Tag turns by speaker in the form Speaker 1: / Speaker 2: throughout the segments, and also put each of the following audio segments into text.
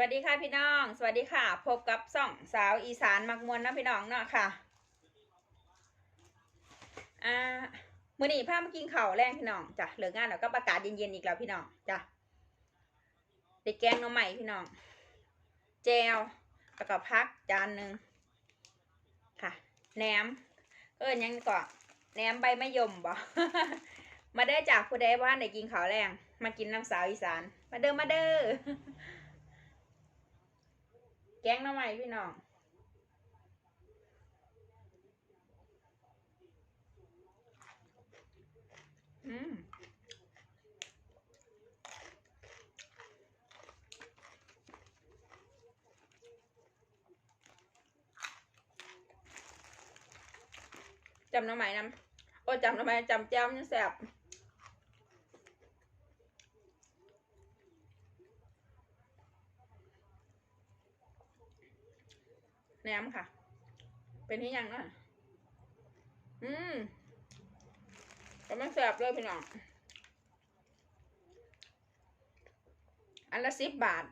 Speaker 1: วัสดีค่ะพี่น้อง สวัสดีค่ะ พบกับซ่องสาวอีสานมักมวนนะพี่น้องเนาะค่ะ อ่ามื่อนี้พามากินข้าวแรงพี่น้องจ้ะเหลืองานแล้วก็ประกาศเย็นๆอีกแล้วพี่น้องจ้ะเด็กแกงน้องใหม่พี่น้อง แจวแล้วก็พักจานหนึ่งค่ะแหนมเออยังก่อนแหนมใบมะยมบ่มาได้จากผู้ใดว่านได้กินข้าวแรง มากินน้ำสาวอีสาน มาเด้อมาเด้อ แกงหน้ำใหม่พี่น้องอืมจำหน้ำใหม่น้ำโอ้จำหน้ำใหม่จำแจ้วมันแสบ แหนมค่ะ เป็นที่ยังนะอืมก็ไม่แสบเลยพี่น้อง อันละสิบบาท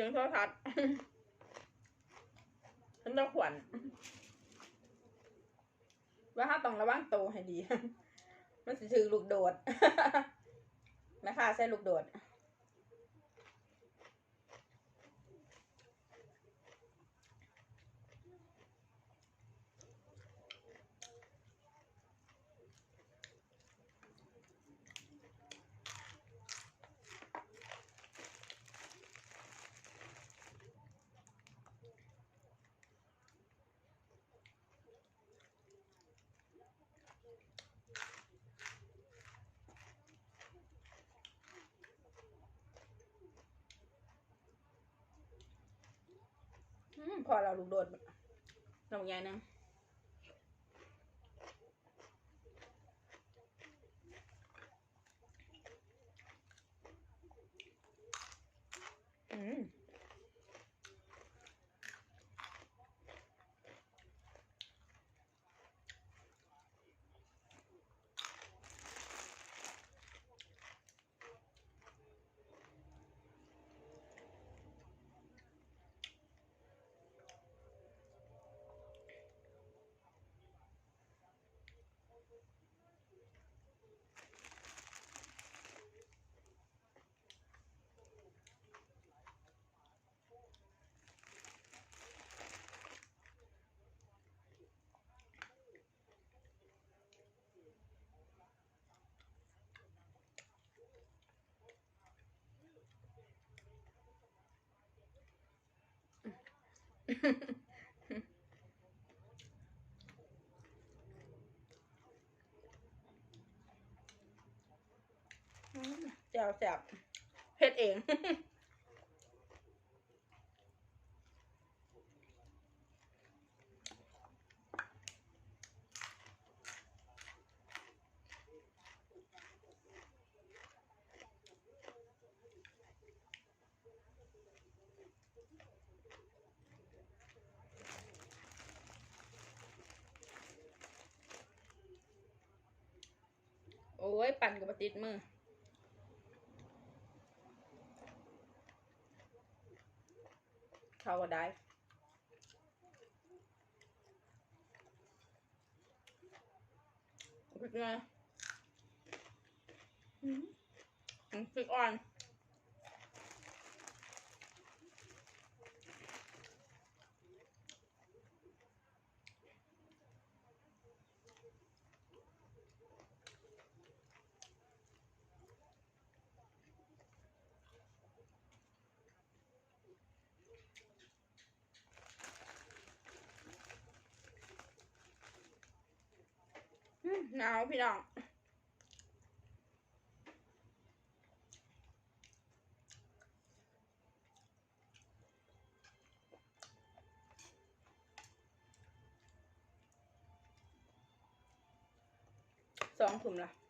Speaker 1: สียงโทรทัศน์ฉันจะขวัญว่าถ้าต้องระวังโตวให้ดี มันสิถือลูกโดดนะคะใช่ลูกโดด พอเราลูกโดดลงใหญ่นึงอืมอืม แจ่วแซ่บเผ็ดเอง อ้ย ปั่นกับติดมือเข้าก็ได้พริกไงอืมอืมพริกอ่อน หนาวพี่น้องสองถุงละ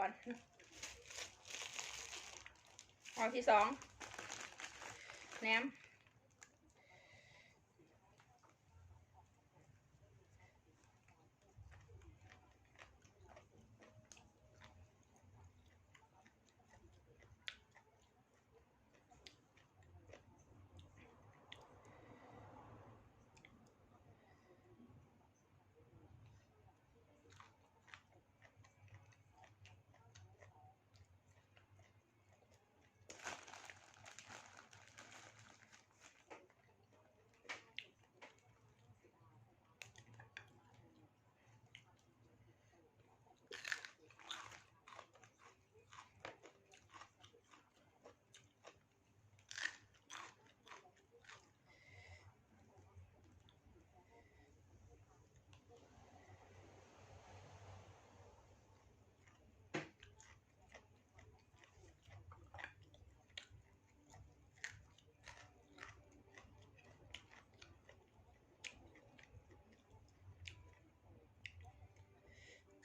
Speaker 1: อนห่อที่สองแหนม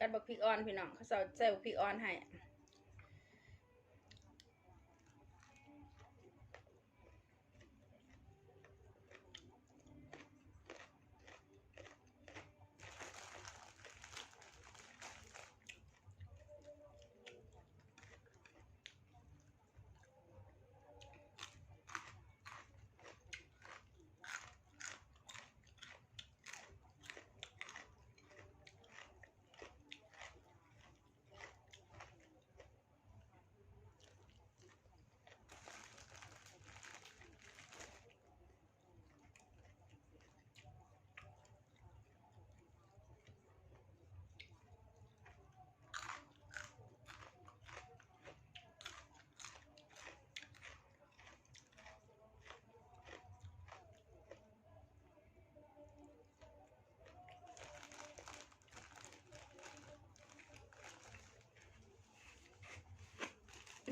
Speaker 1: กัดบักพริกอ่อนพี่น้องเขาใส่ใส่บักพริกอ่อนให้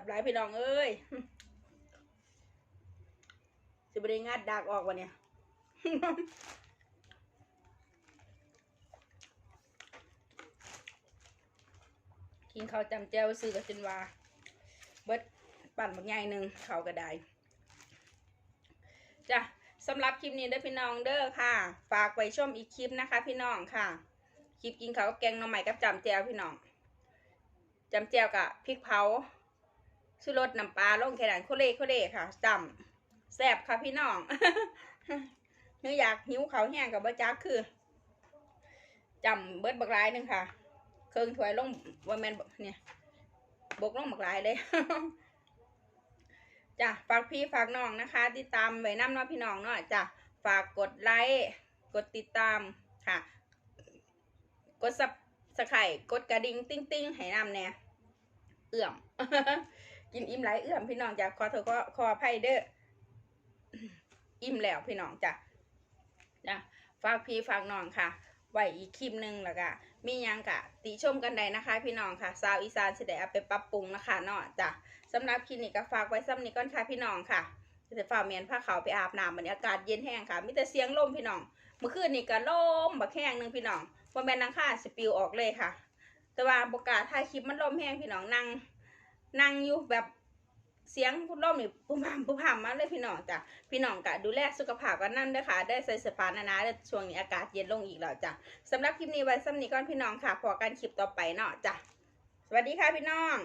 Speaker 1: บหลายพี่น้องเอ้ยจะไม่ได้งัดดากออกวะเนี่ยกินข้าวจำแจวซื้อกับจินวาเบิดปั่นบางใหญ่หนึ่งข้าวกระไดจ้ะสำหรับคลิปนี้เด้อพี่น้องเด้อค่ะ ฝากไว้ชมอีกคลิปนะคะ พี่น้องค่ะ คลิปกินข้าวกับแกงน่อไม้กับจำแจวพี่น้องจำแจวกับพริกเผา ชูรสน้ำปลาลงแค่นั้นโคเล่โคเล่ค่ะจำแซ่บค่ะพี่น้องเนื้ออยากหิวเขาแห้งกับบะจักคือจำเบิดบักลายหนึงค่ะ เครื่องถ้วยลงว่าแมนเนี่ยบกลงบักลายเลยจ้ะฝากพี่ฝากน้องนะคะติดตามไว้น้ำน้อพี่น้องเนาะจ้ะฝากกดไลค์กดติดตามค่ะ กดซับสไครกดกระดิ่งติ้งติ้งให้น้ำเนี่ยเอื่อม กินอิ่มหลายเอื้อมพี่น้องจ้ะขอโทษขอขออภัยเด้ออิ่มแล้วพี่น้องจ้ะจ้ะฝากพี่ฝากน้องค่ะไว้อีกคลิปหนึ่งแล้วก็มียังกะติชมกันได้นะคะ พี่น้องค่ะสาวอีสานสิได้เอาไปปรับปรุงนะคะเนาะจ้ะสำหรับคลินิกก็ฝากไว้ซ้ำนี้ก่อนค่ะพี่น้องค่ะจะฝ่าเมียนผ้าขาวไปอาบน้ำบรรยากาศเย็นแห้งค่ะมีแต่เสียงลมพี่น้องเมื่อคืนนี่ก็ลมบักแห้งหนึ่งพี่น้องว่าแม่นังค่าสปิวออกเลยค่ะ แต่ว่าบกล้าถ่ายคลิปมันลมแห้งพี่น้องนั่ง นั่งอยู่แบบเสียงพุ่มร่มนี่ปุ่มพามปุ่มพามมาเลยพี่น้องจ้ะพี่น้องกะดูแลสุขภาพกันนั่นด้วยค่ะ ได้ใส่เสื้อผ้านาๆแล้ช่วงนี้อากาศเย็นลงอีกแล้วจ้ะสำหรับคลิปนี้ไว้สำนี้ก่อนพี่น้องค่ะพอกันคลิปต่อไปเนาะจ้ะสวัสดีค่ะพี่น้อง